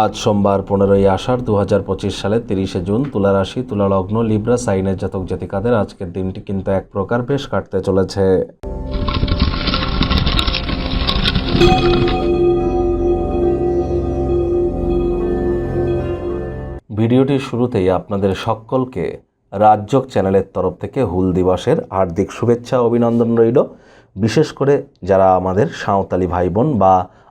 আজ সোমবার পনেরোই আষাঢ় দু হাজার পঁচিশ সালের তিরিশে জুন তুলা রাশি তুলা লগ্ন লিব্রা, সাইনের জাতক জাতিকাদের আজকের দিনটি কিন্তু এক প্রকার বেশ কাটতে চলেছে। ভিডিওটির শুরুতেই আপনাদের সকলকে রাজ্যক চ্যানেলের তরফ থেকে হুল দিবসের হার্দিক শুভেচ্ছা, অভিনন্দন রইল। বিশেষ করে যারা আমাদের সাঁওতালি ভাই বোন বা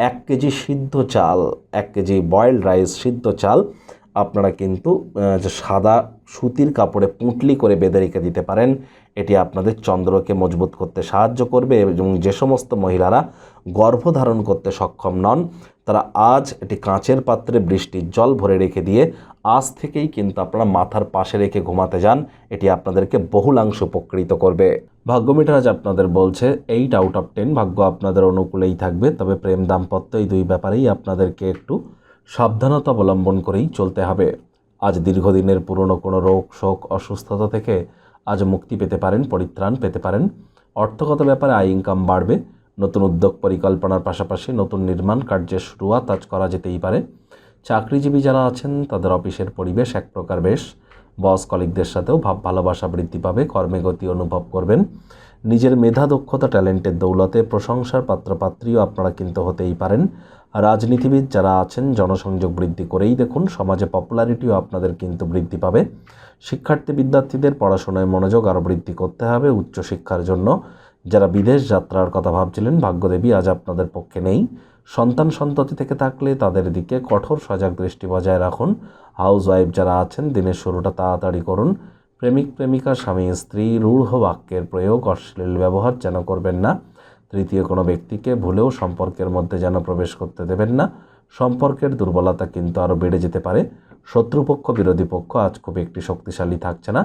এক কেজি সিদ্ধ চাল এক কেজি বয়েলড রাইস সিদ্ধ চাল আপনারা কিন্তু যে সাদা সুতির কাপড়ে পুঁটলি করে বেঁধে রেখে দিতে পারেন। এটি আপনাদের চন্দ্রকে মজবুত করতে সাহায্য করবে এবং যে সমস্ত মহিলারা গর্ভধারণ করতে সক্ষম নন, তারা আজ এটি কাঁচের পাত্রে বৃষ্টির জল ভরে রেখে দিয়ে আজ থেকেই কিন্তু আপনারা মাথার পাশে রেখে ঘুমাতে যান। এটি আপনাদেরকে বহুলাংশ উপকৃত করবে। ভাগ্যমিটার আজ আপনাদের বলছে এইট আউট অফ টেন ভাগ্য আপনাদের অনুকূলেই থাকবে। তবে প্রেম দাম্পত্য এই দুই ব্যাপারেই আপনাদেরকে একটু সাবধানতা অবলম্বন করেই চলতে হবে। আজ দীর্ঘদিনের পুরনো কোনো রোগ, শোক, অসুস্থতা থেকে আজ মুক্তি পেতে পারেন, পরিত্রাণ পেতে পারেন। অর্থগত ব্যাপারে আয় ইনকাম বাড়বে। নতুন উদ্যোগ পরিকল্পনার পাশাপাশি নতুন নির্মাণ কার্যের শুরুয়াত আজ করা যেতেই পারে। চাকরিজীবী যারা আছেন, তাদের অফিসের পরিবেশ এক প্রকার বেশ। বস কলিকদের সাথেও ভাব ভালোবাসা বৃদ্ধি পাবে, কর্মে গতি অনুভব করবেন। নিজের মেধা, দক্ষতা, ট্যালেন্টের দৌলতে প্রশংসার পাত্রপাত্রীও আপনারা কিন্তু হতেই পারেন। রাজনীতিবিদ যারা আছেন, জনসংযোগ বৃদ্ধি করেই দেখুন, সমাজে পপুলারিটিও আপনাদের কিন্তু বৃদ্ধি পাবে। শিক্ষার্থী, বিদ্যার্থীদের পড়াশোনায় মনোযোগ আরও বৃদ্ধি করতে হবে উচ্চশিক্ষার জন্য। যারা বিদেশ যাত্রার কথা ভাবছিলেন, ভাগ্যদেবী আজ আপনাদের পক্ষে নেই। সন্তান সন্ততি থেকে থাকলে তাদের দিকে কঠোর সজাগ দৃষ্টি বজায় রাখুন। হাউস ওয়াইফ যারা আছেন, দিনের শুরুটা তাড়াতাড়ি করুন। প্রেমিক, প্রেমিকা, স্বামী, স্ত্রী, রূঢ় বাক্যের প্রয়োগ অশ্লীল ব্যবহার যেন করবেন না। তৃতীয় কোনো ব্যক্তিকে ভুলেও সম্পর্কের মধ্যে যেন প্রবেশ করতে দেবেন না। সম্পর্কের দুর্বলতা কিন্তু আরও বেড়ে যেতে পারে। শত্রুপক্ষ, বিরোধী পক্ষ আজ খুব একটি শক্তিশালী থাকছে না।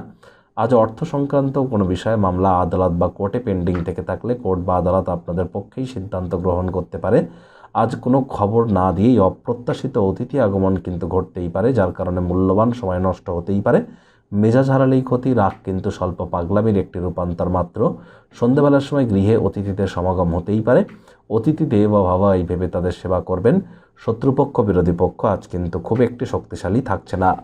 আজ অর্থ সংক্রান্ত কোনো বিষয়ে মামলা, আদালত বা কোর্টে পেন্ডিং থেকে থাকলে কোর্ট বা আদালত আপনাদের পক্ষেই সিদ্ধান্ত গ্রহণ করতে পারে। আজ কোনো খবর না দিয়েই অপ্রত্যাশিত অতিথি আগমন কিন্তু ঘটতেই পারে, যার কারণে মূল্যবান সময় নষ্ট হতেই পারে। মেজাজ হারালেই ক্ষতি, রাগ কিন্তু স্বল্প পাগলামির একটি রূপান্তর মাত্র। সন্ধেবেলার সময় গৃহে অতিথিদের সমাগম হতেই পারে। অতিথি দেব ভাবা এই ভেবে তাদের সেবা করবেন। শত্রুপক্ষ, বিরোধী পক্ষ আজ কিন্তু খুব একটি শক্তিশালী থাকছে না।